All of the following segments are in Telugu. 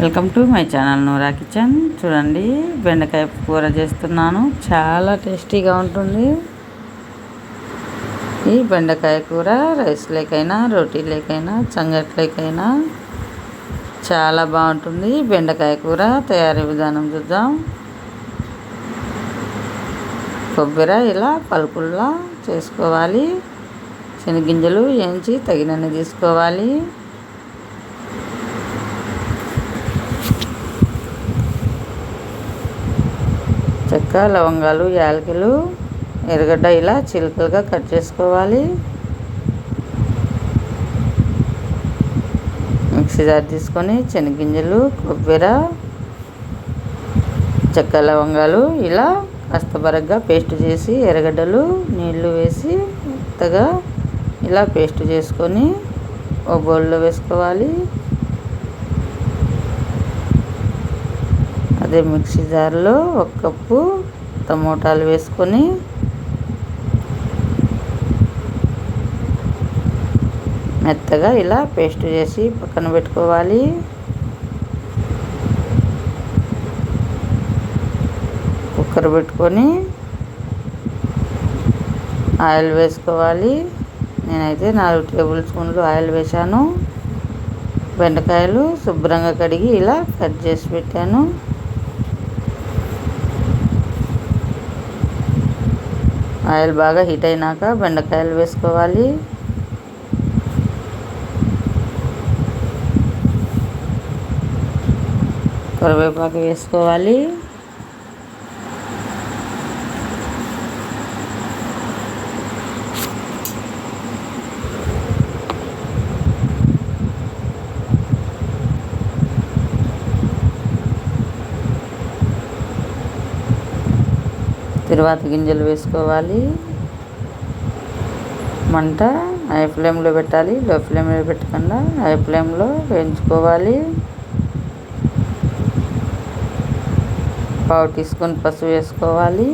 Welcome to my channel Noora kitchen. చూడండి బెండకాయ కూర చేస్తున్నాను. చాలా టేస్టీగా ఉంటుంది. ఈ బెండకాయ కూర రైస్ లేకైనా రోటీ లేకైనా సంగట్లేకైనా చాలా బాగుంటుంది. బెండకాయ కూర తయారీ విధానం చూద్దాం. కొబ్బరి ఇలా పలుకుల్లా చేసుకోవాలి. శనగింజలు వేయించి తగినన్ని తీసుకోవాలి. చెక్క లవంగాలు యాలకులు ఎర్రగడ్డ ఇలా చిలుకలుగా కట్ చేసుకోవాలి. మిక్సీ జార్ తీసుకొని శనగింజలు కొబ్బరి చెక్క లవంగాలు ఇలా కాస్త బరగ్గా పేస్ట్ చేసి ఎర్రగడ్డలు నీళ్ళు వేసి మెత్తగా ఇలా పేస్ట్ చేసుకొని ఓ బౌల్లో వేసుకోవాలి. అదే మిక్సీ జార్లో ఒక కప్పు టమోటాలు వేసుకొని మెత్తగా ఇలా పేస్ట్ చేసి పక్కన పెట్టుకోవాలి. కుక్కర్ పెట్టుకొని ఆయిల్ వేసుకోవాలి. నేనైతే నాలుగు టేబుల్ స్పూన్లు ఆయిల్ వేశాను. బెండకాయలు శుభ్రంగా కడిగి ఇలా కట్ చేసి పెట్టాను. ఆయిల్ బాగా హీట్ అయినాక బెండకాయలు వేసుకోవాలి. కరివేపాకు వేసుకోవాలి. తర్వాత గింజలు వేసుకోవాలి. మంట హై ఫ్లేమ్లో పెట్టాలి. లో ఫ్లేమ్లో పెట్టకుండా హై ఫ్లేమ్లో వేయించుకోవాలి. పావు టీ స్పూన్ పసుపు వేసుకోవాలి.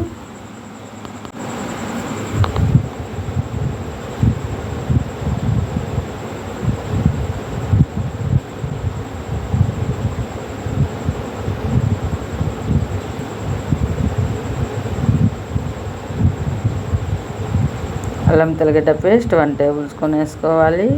అల్లం తెల్లగడ్డ పేస్ట్ వన్ టేబుల్ స్పూన్ వేసుకోవాలి.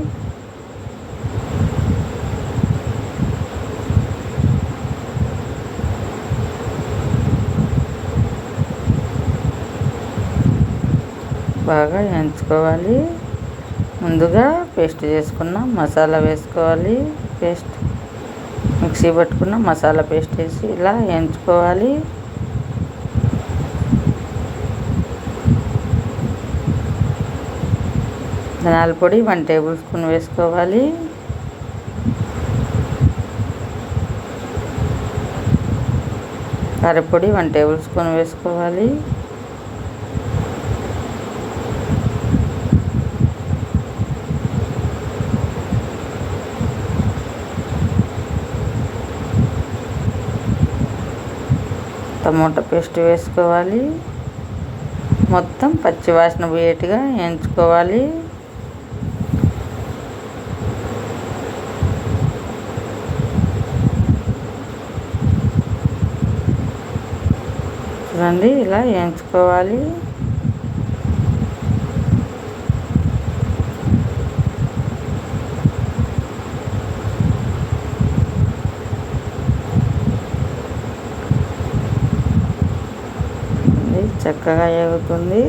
బాగా వేయించుకోవాలి. ముందుగా పేస్ట్ చేసుకున్న మసాలా వేసుకోవాలి. పేస్ట్ మిక్సీ పట్టుకున్న మసాలా పేస్ట్ వేసి ఇలా వేయించుకోవాలి. ధనాల పొడి వన్ టేబుల్ స్పూన్ వేసుకోవాలి. కారపొడి వన్ టేబుల్ స్పూన్ వేసుకోవాలి. టమోటా పేస్ట్ వేసుకోవాలి. మొత్తం పచ్చివాసన పోయేట్టుగా వేయించుకోవాలి. చూడండి ఇలా వేయించుకోవాలి చక్కగా ఎగుతుంది.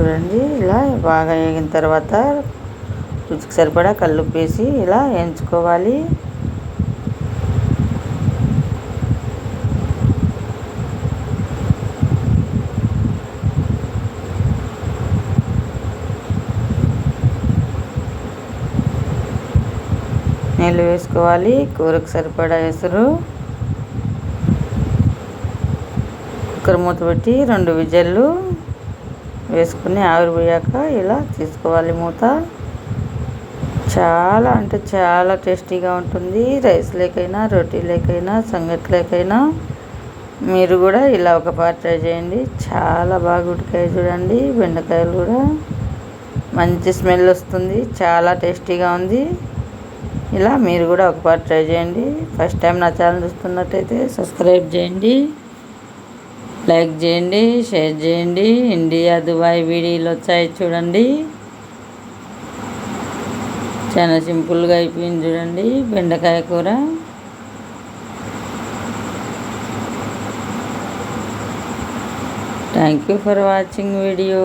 చూడండి. ఇలా బాగా వేగిన తర్వాత రుచికి సరిపడా కల్లుప్పేసి ఇలా వేయించుకోవాలి. నీళ్ళు వేసుకోవాలి. కూరకు సరిపడా ఎసురు. కుక్కర్ మూత పెట్టి రెండు విజల్లు. వేసుకుని ఆవిరిపోయాక ఇలా తీసుకోవాలి మూత. చాలా అంటే చాలా టేస్టీగా ఉంటుంది. రైస్ లేకైనా రొటీ లేకైనా సంగటి లేకైనా మీరు కూడా ఇలా ఒక పాట ట్రై చేయండి. చాలా బాగా ఉడికాయి చూడండి బెండకాయలు కూడా. మంచి స్మెల్ వస్తుంది చాలా టేస్టీగా ఉంది. ఇలా మీరు కూడా ఒక పాట ట్రై చేయండి. ఫస్ట్ టైం నా ఛానల్ చూస్తున్నట్టయితే సబ్స్క్రైబ్ చేయండి. లైక్ చేయండి షేర్ చేయండి. ఇండియా దుబాయ్ వీడియోలు వచ్చాయి చూడండి. చాలా సింపుల్గా అయిపోయింది చూడండి బెండకాయ కూర. Thank you for watching video